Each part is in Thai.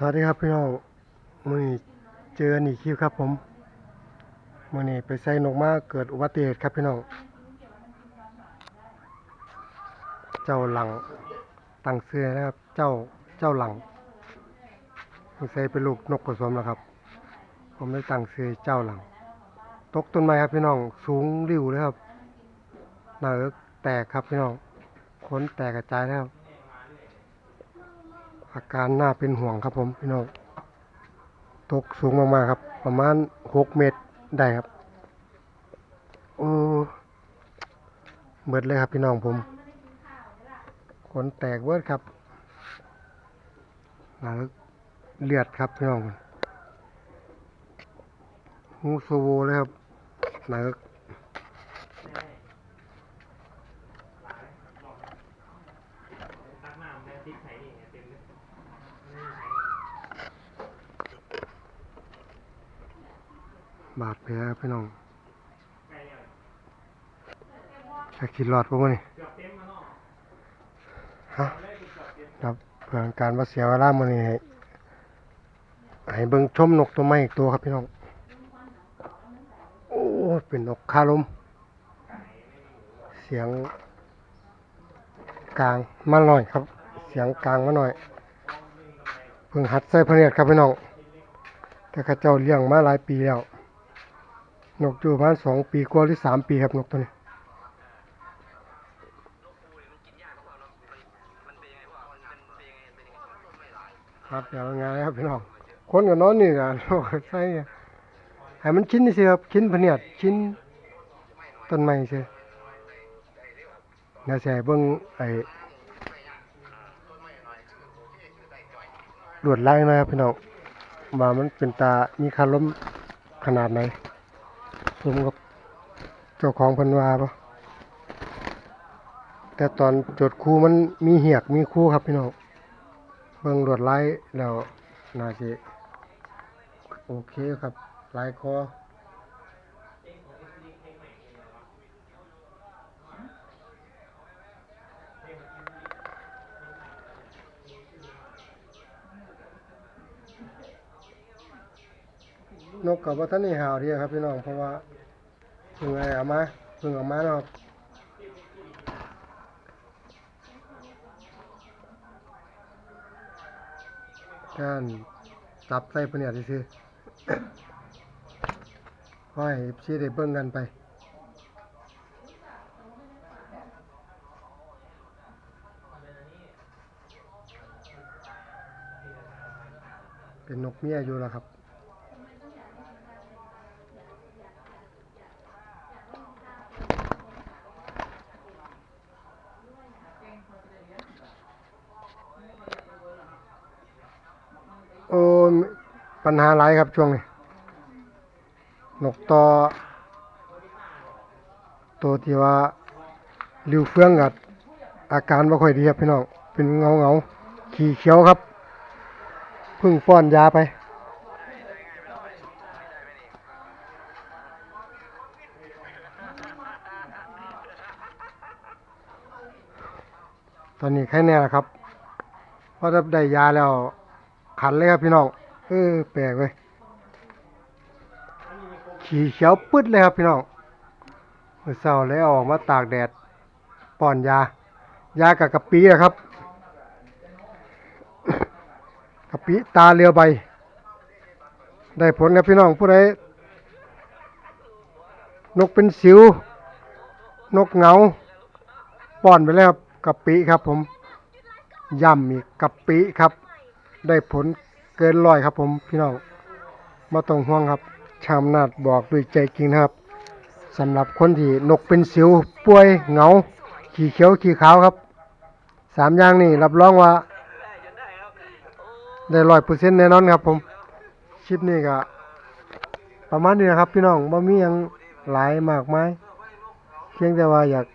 สวัสดีครับพี่น้องมือนี้เจอกันอีกคลิปครับผมมือนี้ไปใส่นกมาเกิดอุบัติเหตุครับพี่น้องเจ้าหลังตังเสื้อนะครับ เจ้าเจ้าหลังใส่เป็นลูกนกผสมแล้วครับ ผมได้ตังเสื้อเจ้าหลัง ตกต้นไม้ครับพี่น้องสูงริ้วเลยครับหน้าเอิกแตกครับพี่น้องขนแตกกระจายแล้ว อาการน่าเป็นห่วงครับผมพี่น้องตกสูงมากๆครับ ประมาณหกเมตรได้ครับโอ้เบิดเลยครับพี่น้องผมขนแตกเบิดครับหนาเลือดครับพี่น้องหูโซโวเลยครับหนา บาดแผลพี่น้องจะคิดรอดปะวะนี่ฮะครับเพื่อการว่าเสียเวลามันนี่ให้ให้เบิ่งชมนกตัวใหม่อีกตัวครับพี่น้อง โอ้ เป็นนกคาลม เสียงกลางมาหน่อยครับ เสียงกลางมาหน่อย เพิ่งหัดใส่พเนียดครับพี่น้อง แต่ข้าเจ้าเลี้ยงมาหลายปีแล้ว นกอยู่ประมาณสองปีกว่าหรือสามปีครับนกตัวนี้ครับเดี๋ยวไงครับพี่น้องคนกับน้อนนี่กันโอ้ใช่ให้มันชิ้นนี่สิครับชิ้นพเนียดชิ้นต้นไม้สิเดี๋ยวแส่เบิ่งไอ้ลวดลายหนะครับพี่น้องว่ามันเป็นตามีคาล้มขนาดไหน มกับเจ้าของพันวาปะแต่ตอนจดคู่มันมีเหียกมีคู่ครับพี่น้องเบิ่งลวดลายแล้วน่าสิโอเคครับลายคอนกกับว่าท่านนี่หาวเดียครับพี่น้องเพราะว่า พิ่งไงเอามาเพิ่งเอามาเนาะครับการจับใส่เนี่ยซื่อๆค่อยชี้ได้เบิ่งกันไปเป็นนกเมียอยู่แล้วครับ โอ้ม ปัญหาหลายครับช่วงนี้นกต่อตัวที่ว่าริวเฟืองกับอาการไม่ค่อยดีครับพี่น้อง เป็นเงาเงาขี่เขียวครับเพึ่งป้อนยาไป ตอนนี้แค่นี้แหละครับเพราะถ้าได้ยาแล้วขันเลยครับพี่น้อง เออแปลกเว้ยขี่เขียวปึ๊ดเลยครับพี่น้องเมื่อเช้าแล้วออกมาตากแดดป้อนยา ยากับกะปิอะครับกะปิตาเรือใบ ได้ผลครับพี่น้องผู้ใดนกเป็นสิว นกเหงาป้อนไปแล้วกะปิครับผมย่ำอีกกะปิครับ ได้ผล เกินร้อยครับผมพี่น้องมาต้องห่วงครับ ชามนาดบอกด้วยใจจริงนะครับสำหรับคนที่นกเป็นสิวป่วยเหงา ขี่เขียวขี่ขาวครับสามอย่างนี่รับรองว่า ได้ร้อยเปอร์เซ็นต์แน่นอนครับผมคลิปนี้ก็ประมาณนี้นะครับพี่น้องบ่มียังหลายมากมายเพียงแต่ว่าอยาก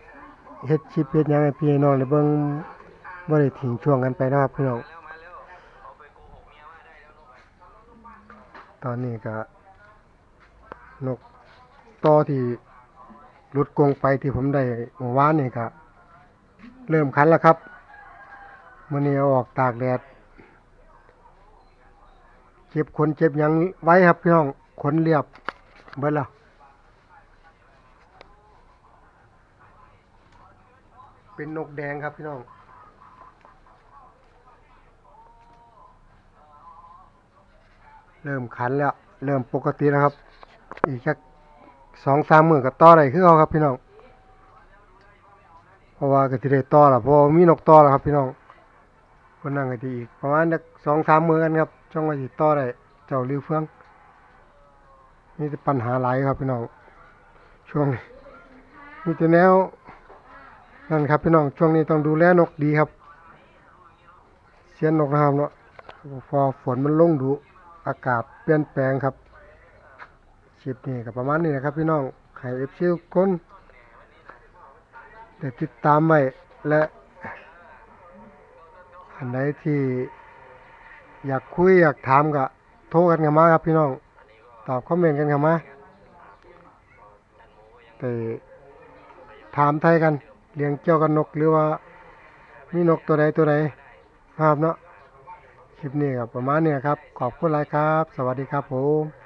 เฮ็ดคลิปเฮ็ดหยังให้พี่น้องได้เบิ่งบ่ได้ทิ้งช่วงกันไปนะครับพี่น้อง ตอนนี้ก็นกต่อที่หลุดกรงไปที่ผมได้เมื่อวานนี่ก็เริ่มคันแล้วครับมื่อนี้ออกตากแดดเจ็บขนเจ็บยังไว้ครับพี่น้องขนเรียบเบิดแล้วเป็นนกแดงครับพี่น้อง เริ่มขันแล้ว เริ่มปกติแล้วครับ อีกแค่สองสามมือกับต่อได้คือเขาครับพี่น้อง เพราะว่าก็สิได้ต่อละเพราะมีนกต่อแล้วครับพี่น้องคนนั่งก็สิอีกประมาณสองสามมือกันครับช่องว่าสิต่อได้เจ้าลือเฟืองนี่จะปัญหาหลายครับพี่น้องช่วงนี้มีแต่แนวนั่นครับพี่น้องช่วงนี้ต้องดูแลนกดีครับเสียนนกนะครับเนาะพอฝนมันลงดุ อากาศเปลี่ยนแปลงครับคลิปนี้ก็ประมาณนี้นะครับพี่น้องใครเอฟซีคนเดี๋ยวติดตามไว้และอันไหนที่อยากคุยอยากถามก็โทรกันกันมาครับพี่น้องตอบคอมเมนต์กันกันมาแต่ถามไทยกันเลี้ยงเกี่ยวกับนกหรือว่ามีนกตัวใดตัวใดครับเนาะ คลิปนี้ครับประมาณนี้ครับ ขอบคุณหลายครับ สวัสดีครับผม